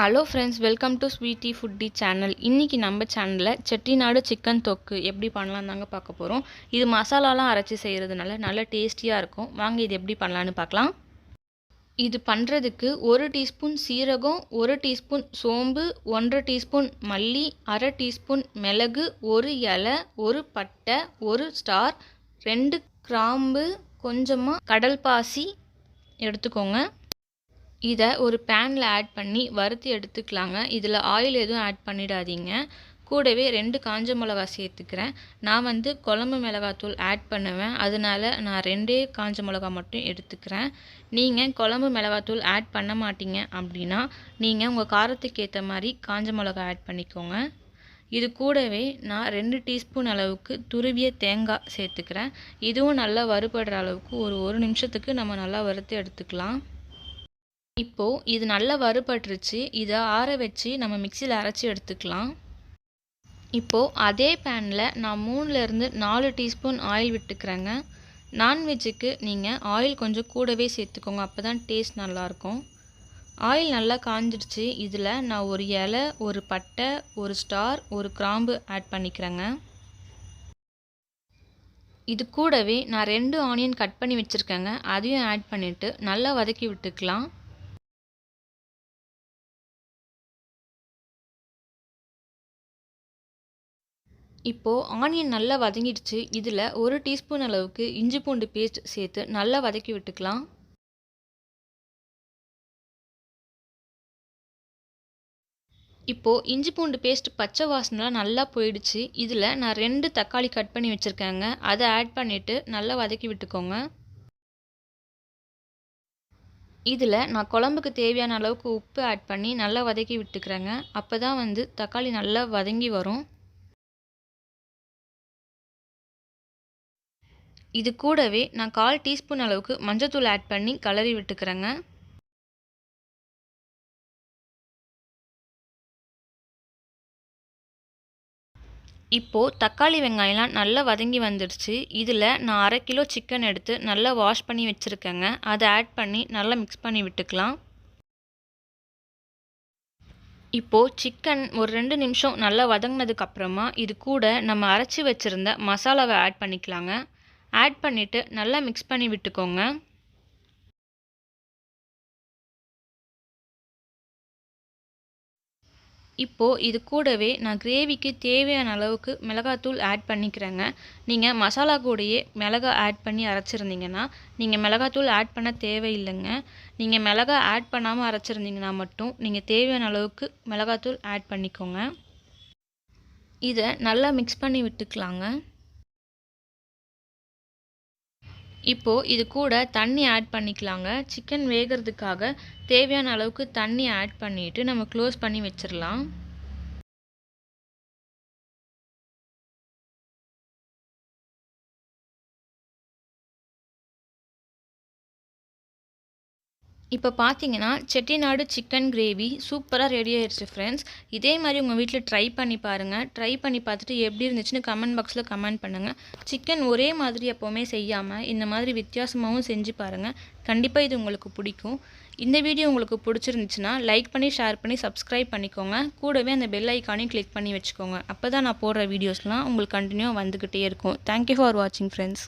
Hello friends welcome to sweety foodie channel இன்றைக்கி நம்ம சேனலில் செட்டிநாடு சிக்கன் தொக்கு எப்படி பண்ணலாம் தாங்க பார்க்க போகிறோம் இது மசாலாலாம் அரைச்சி செய்கிறதுனால நல்ல டேஸ்டியாக இருக்கும். வாங்க இது எப்படி பண்ணலான்னு பார்க்கலாம். இது பண்ணுறதுக்கு ஒரு டீஸ்பூன் சீரகம் ஒரு டீஸ்பூன் சோம்பு ஒன்றரை டீஸ்பூன் மல்லி அரை டீஸ்பூன் மிளகு ஒரு இலை ஒரு பட்டை ஒரு ஸ்டார் ரெண்டு கிராம்பு கொஞ்சமாக கடல் பாசி எடுத்துக்கோங்க. இதை ஒரு பேனில் ஆட் பண்ணி வறுத்து எடுத்துக்கலாங்க. இதில் ஆயில் எதுவும் ஆட் பண்ணிடாதீங்க. கூடவே ரெண்டு காஞ்ச மிளகா சேர்த்துக்கிறேன். நான் வந்து குழம்பு மிளகாத்தூள் ஆட் பண்ணுவேன். அதனால நான் ரெண்டே காஞ்ச மிளகா மட்டும் எடுத்துக்கிறேன். நீங்கள் குழம்பு மிளகாத்தூள் ஆட் பண்ண மாட்டீங்க அப்படின்னா நீங்கள் உங்கள் காரத்துக்கு ஏற்ற மாதிரி காஞ்ச மிளகா ஆட் பண்ணிக்கோங்க. இது கூடவே நான் ரெண்டு டீஸ்பூன் அளவுக்கு துருவிய தேங்காய் சேர்த்துக்கிறேன். இதுவும் நல்லா வறுபடுற அளவுக்கு ஒரு ஒரு நிமிஷத்துக்கு நம்ம நல்லா வறுத்து எடுத்துக்கலாம். இப்போது இது நல்லா வறுபட்டுருச்சு. இதை ஆற வச்சு நம்ம மிக்சியில் அரைச்சி எடுத்துக்கலாம். இப்போது அதே பேனில் நான் மூணுலேருந்து நாலு டீஸ்பூன் ஆயில் விட்டுக்கிறேங்க. நான்வெஜ்ஜுக்கு நீங்கள் ஆயில் கொஞ்சம் கூடவே சேர்த்துக்கோங்க. அப்போ தான் டேஸ்ட் நல்லாயிருக்கும். ஆயில் நல்லா காஞ்சிடுச்சு. இதில் நான் ஒரு இலை ஒரு பட்டை ஒரு ஸ்டார் ஒரு கிராம்பு ஆட் பண்ணிக்கிறேங்க. இது கூடவே நான் ரெண்டு ஆனியன் கட் பண்ணி வச்சுருக்கேங்க. அதையும் ஆட் பண்ணிவிட்டு நல்லா வதக்கி விட்டுக்கலாம். இப்போது ஆனியன் நல்லா வதங்கிடுச்சு. இதில் ஒரு டீஸ்பூன் அளவுக்கு இஞ்சி பூண்டு பேஸ்ட் சேர்த்து நல்லா வதக்கி விட்டுக்கலாம். இப்போது இஞ்சி பூண்டு பேஸ்ட் பச்சை வாசனைலாம் நல்லா போயிடுச்சு. இதில் நான் ரெண்டு தக்காளி கட் பண்ணி வச்சுருக்கேங்க. அதை ஆட் பண்ணிவிட்டு நல்லா வதக்கி விட்டுக்கோங்க. இதில் நான் குழம்புக்கு தேவையான அளவுக்கு உப்பு ஆட் பண்ணி நல்லா வதக்கி விட்டுக்கிறேங்க. அப்போ தான் வந்து தக்காளி நல்லா வதங்கி வரும். இது கூடவே நான் கால் டீஸ்பூன் அளவுக்கு மஞ்சத்தூள் ஆட் பண்ணி கலரி விட்டுக்கிறேங்க. இப்போது தக்காளி வெங்காயம்லாம் நல்லா வதங்கி வந்துடுச்சு. இதில் நான் அரை கிலோ சிக்கன் எடுத்து நல்லா வாஷ் பண்ணி வச்சுருக்கேங்க. அதை ஆட் பண்ணி நல்லா மிக்ஸ் பண்ணி விட்டுக்கலாம். இப்போது சிக்கன் ஒரு ரெண்டு நிமிஷம் நல்லா வதங்கினதுக்கப்புறமா இது கூட நம்ம அரைச்சி வச்சுருந்த மசாலாவை ஆட் பண்ணிக்கலாங்க. ஆட் பண்ணிவிட்டு நல்லா மிக்ஸ் பண்ணி விட்டுக்கோங்க. இப்போது இது கூடவே நான் கிரேவிக்கு தேவையான அளவுக்கு மிளகாத்தூள் ஆட் பண்ணிக்கிறேங்க. நீங்கள் மசாலா கூடயே மிளகா ஆட் பண்ணி அரைச்சிருந்தீங்கன்னா நீங்கள் மிளகாத்தூள் ஆட் பண்ண தேவையில்லைங்க. நீங்கள் மிளகா ஆட் பண்ணாமல் அரைச்சிருந்தீங்கன்னா மட்டும் நீங்கள் தேவையான அளவுக்கு மிளகாத்தூள் ஆட் பண்ணிக்கோங்க. இதை நல்லா மிக்ஸ் பண்ணி விட்டுக்கலாங்க. இப்போது இது கூட தண்ணி ஆட் பண்ணிக்கலாங்க. சிக்கன் வேகிறதுக்காக தேவையான அளவுக்கு தண்ணி ஆட் பண்ணிவிட்டு நம்ம க்ளோஸ் பண்ணி வச்சிடலாம் இப்போ பார்த்தீங்கன்னா செட்டிநாடு சிக்கன் கிரேவி சூப்பராக ரெடி ஆயிடுச்சு ஃப்ரெண்ட்ஸ் இதே மாதிரி உங்கள் வீட்டில் ட்ரை பண்ணி பாருங்கள் ட்ரை பண்ணி பார்த்துட்டு எப்படி இருந்துச்சுன்னு கமெண்ட் பாக்ஸில் கமெண்ட் பண்ணுங்கள் சிக்கன் ஒரே மாதிரி எப்போவுமே செய்யாமல் இந்த மாதிரி வித்தியாசமாகவும் செஞ்சு பாருங்கள் கண்டிப்பாக இது உங்களுக்கு பிடிக்கும். இந்த வீடியோ உங்களுக்கு பிடிச்சிருந்துச்சுன்னா லைக் பண்ணி ஷேர் பண்ணி சப்ஸ்கிரைப் பண்ணிக்கோங்க. கூடவே அந்த பெல் ஐக்கானையும் கிளிக் பண்ணி வச்சுக்கோங்க. அப்போ தான் நான் போடுற வீடியோஸ்லாம் உங்களுக்கு கண்டினியூவாக வந்துக்கிட்டே இருக்கும். தேங்க்யூ ஃபார் வாட்சிங் ஃப்ரெண்ட்ஸ்